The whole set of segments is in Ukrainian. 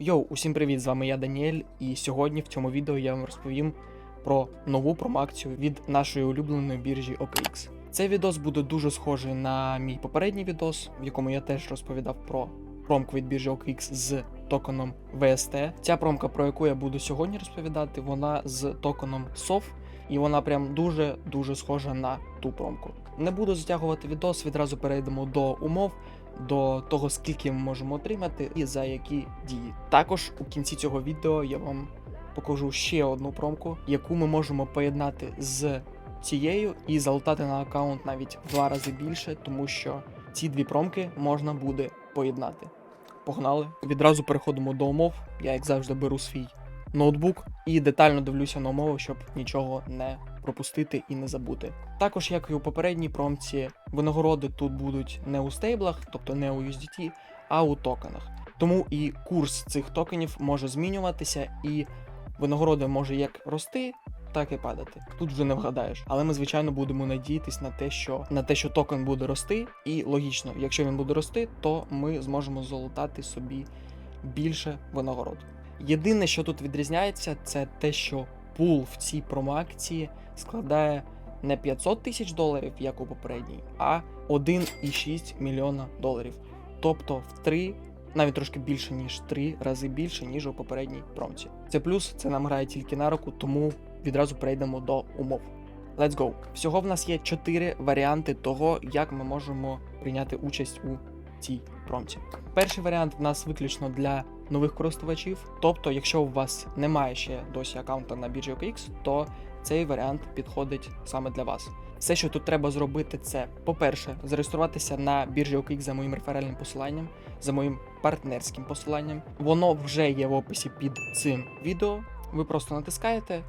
Йоу, усім привіт! З вами я Даніель, і сьогодні в цьому відео я вам розповім про нову промакцію від нашої улюбленої біржі OKX. Цей відос буде дуже схожий на мій попередній відос, в якому я теж розповідав про промку від біржі OKX з токеном VST. Ця промка, про яку я буду сьогодні розповідати, вона з токеном SOF, і вона прям дуже дуже схожа на ту промку. Не буду затягувати відос, відразу перейдемо до умов до того, скільки ми можемо отримати і за які дії. Також у кінці цього відео я вам покажу ще одну промку, яку ми можемо поєднати з цією і залутати на аккаунт навіть в два рази більше, тому що ці дві промки можна буде поєднати. Погнали! Відразу переходимо до умов. Я, як завжди, беру свій ноутбук і детально дивлюся на умови, щоб нічого не пропустити і не забути. Також, як і у попередній промці, винагороди тут будуть не у стейблах, тобто не у USDT, а у токенах. Тому і курс цих токенів може змінюватися, і винагорода може як рости, так і падати. Тут вже не вгадаєш. Але ми, звичайно, будемо надіятись на те, що на те, що токен буде рости, і логічно, якщо він буде рости, то ми зможемо залутати собі більше винагород. Єдине, що тут відрізняється, це те, що пул в цій промоакції складає не 500 тисяч доларів, як у попередній, а 1,6 мільйона доларів. Тобто в 3, навіть трошки більше, ніж 3 рази більше, ніж у попередній промці. Це плюс, це нам грає тільки на руку, тому відразу перейдемо до умов. Let's go! Всього в нас є 4 варіанти того, як ми можемо прийняти участь у цій промці. Перший варіант в нас виключно для нових користувачів. Тобто, якщо у вас немає ще досі аккаунта на біржі OKX, то цей варіант підходить саме для вас. Все, що тут треба зробити, це, по-перше, зареєструватися на біржі OKX за моїм реферальним посиланням, за моїм партнерським посиланням. Воно вже є в описі під цим відео. Ви просто натискаєте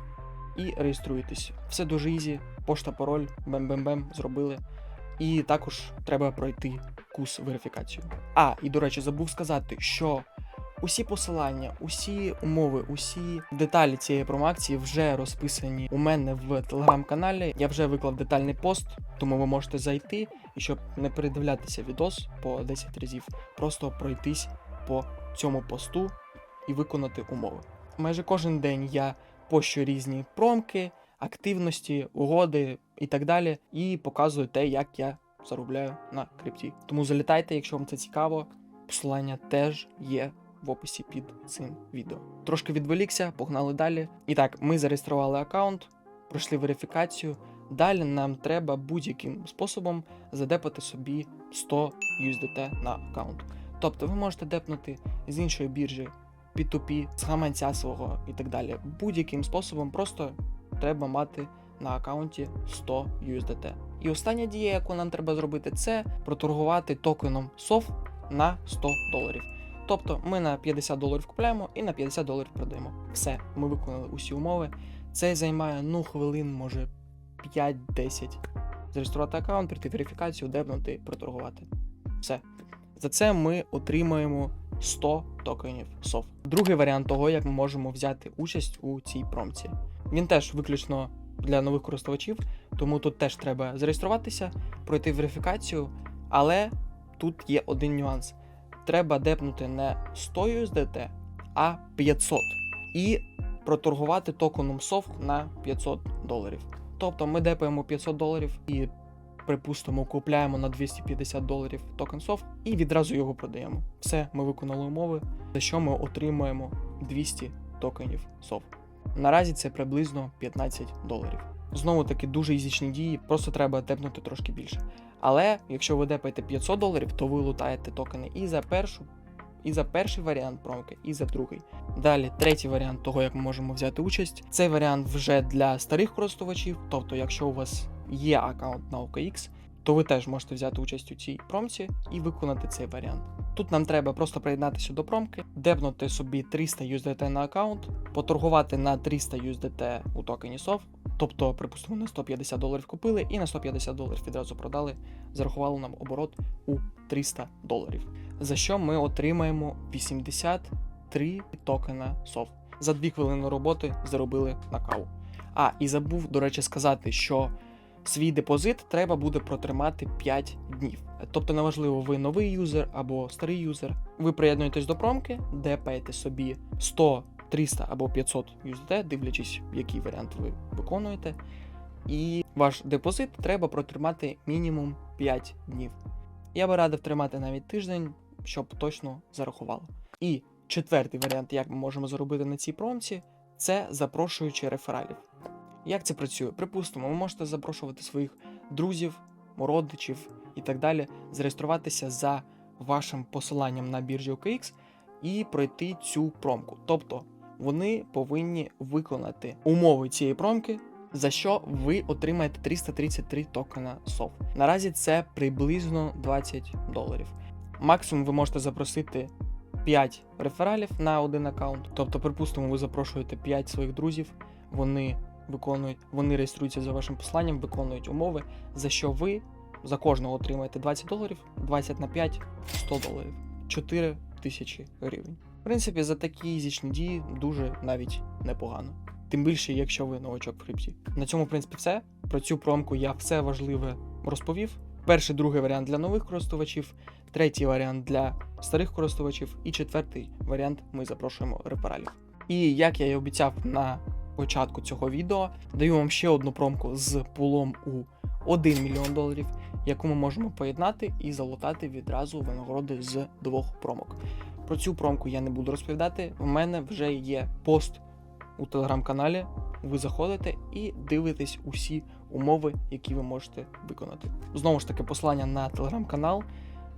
і реєструєтесь. Все дуже ізі, пошта, пароль, бем-бем-бем, зробили. І також треба пройти курс верифікацію. А, і до речі, забув сказати, що усі посилання, усі умови, усі деталі цієї промакції вже розписані у мене в телеграм-каналі. Я вже виклав детальний пост, тому ви можете зайти і щоб не передивлятися відос по 10 разів, просто пройтись по цьому посту і виконати умови. Майже кожен день я пощу різні промки, активності, угоди і так далі, і показую те, як я заробляю на крипті. Тому залітайте, якщо вам це цікаво. Посилання теж є в описі під цим відео. Трошки відволікся, погнали далі. І так, ми зареєстрували аккаунт, пройшли верифікацію. Далі нам треба будь-яким способом задепати собі 100 USDT на аккаунт. Тобто ви можете депнути з іншої біржі P2P, з гаманця свого і так далі. Будь-яким способом просто треба мати на аккаунті 100 USDT. І остання дія, яку нам треба зробити, це проторгувати токеном SOF на 100 доларів. Тобто ми на 50 доларів купляємо і на 50 доларів продаємо. Все, ми виконали усі умови. Це займає ну хвилин, може 5-10. Зареєструвати аккаунт, прийти верифікацію, депнути, проторгувати. Все. За це ми отримаємо 100 токенів SOF. Другий варіант того, як ми можемо взяти участь у цій промці. Він теж виключно для нових користувачів, тому тут теж треба зареєструватися, пройти верифікацію, але тут є один нюанс. Треба депнути не 100 USDT, а 500. І проторгувати токеном SOF на 500 доларів. Тобто ми депаємо 500 доларів і, припустимо, купляємо на 250 доларів токен SOF і відразу його продаємо. Все, ми виконали умови, за що ми отримуємо 200 токенів SOF. Наразі це приблизно 15 доларів. Знову таки дуже ізічні дії, просто треба депнути трошки більше. Але якщо ви депаєте 500 доларів, то ви лутаєте токени і за першу, і за перший варіант промки, і за другий. Далі, третій варіант того, як ми можемо взяти участь. Цей варіант вже для старих користувачів. Тобто, якщо у вас є аккаунт на OKX, то ви теж можете взяти участь у цій промці і виконати цей варіант. Тут нам треба просто приєднатися до промки, депнути собі 300 USDT на аккаунт, поторгувати на 300 USDT у токені SOF, тобто, припустимо, на 150 доларів купили і на 150 доларів відразу продали, зарахували нам оборот у 300 доларів. За що ми отримаємо 83 токена SOF. За 2 хвилини роботи заробили на каву. А, і забув, до речі, сказати, що свій депозит треба буде протримати 5 днів. Тобто, неважливо, ви новий юзер або старий юзер. Ви приєднуєтесь до промки, де паєте собі 100, 300 або 500 USD, дивлячись, який варіант ви виконуєте. І ваш депозит треба протримати мінімум 5 днів. Я би радив тримати навіть тиждень, щоб точно зарахувало. І четвертий варіант, як ми можемо заробити на цій промці, це запрошуючи рефералів. Як це працює? Припустимо, ви можете запрошувати своїх друзів, родичів і так далі, зареєструватися за вашим посиланням на біржі OKX і пройти цю промку. Тобто вони повинні виконати умови цієї промки, за що ви отримаєте 333 токена SOF. Наразі це приблизно 20 доларів. Максимум ви можете запросити 5 рефералів на один аккаунт. Тобто, припустимо, ви запрошуєте 5 своїх друзів, вони виконують, вони реєструються за вашим посланням, виконують умови, за що ви за кожного отримаєте 20 доларів, 20 на 5 100 доларів, 4 тисячі гривень. В принципі, за такі ізічні дії дуже навіть непогано. Тим більше, якщо ви новачок в крипті. На цьому, в принципі, все. Про цю промку я все важливе розповів. Перший, другий варіант для нових користувачів, третій варіант для старих користувачів, і четвертий варіант ми запрошуємо рефералів. І як я і обіцяв на початку цього відео, даю вам ще одну промку з пулом у 1 мільйон доларів, яку ми можемо поєднати і залутати відразу винагороди з двох промок. Про цю промку я не буду розповідати. В мене вже є пост у телеграм-каналі. Ви заходите і дивитесь усі умови, які ви можете виконати. Знову ж таки, посилання на телеграм-канал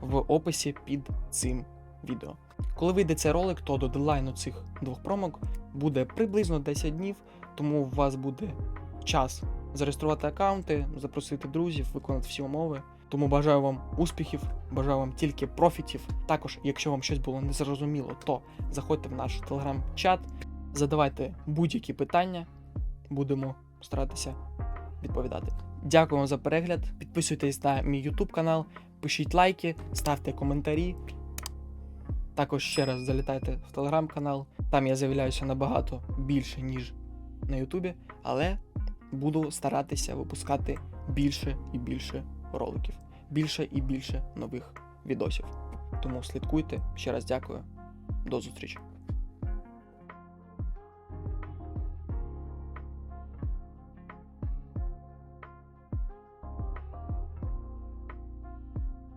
в описі під цим відео. Коли вийде цей ролик, то до дедлайну цих двох промок буде приблизно 10 днів, тому у вас буде час зареєструвати аккаунти, запросити друзів, виконати всі умови. Тому бажаю вам успіхів, бажаю вам тільки профітів. Також, якщо вам щось було незрозуміло, то заходьте в наш телеграм-чат, задавайте будь-які питання, будемо старатися відповідати. Дякую вам за перегляд. Підписуйтесь на мій YouTube канал, пишіть лайки, ставте коментарі. Також ще раз залітайте в телеграм-канал. Там я з'являюся набагато більше, ніж на Ютубі, але буду старатися випускати більше і більше роликів, більше і більше нових відосів. Тому слідкуйте. Ще раз дякую. До зустрічі.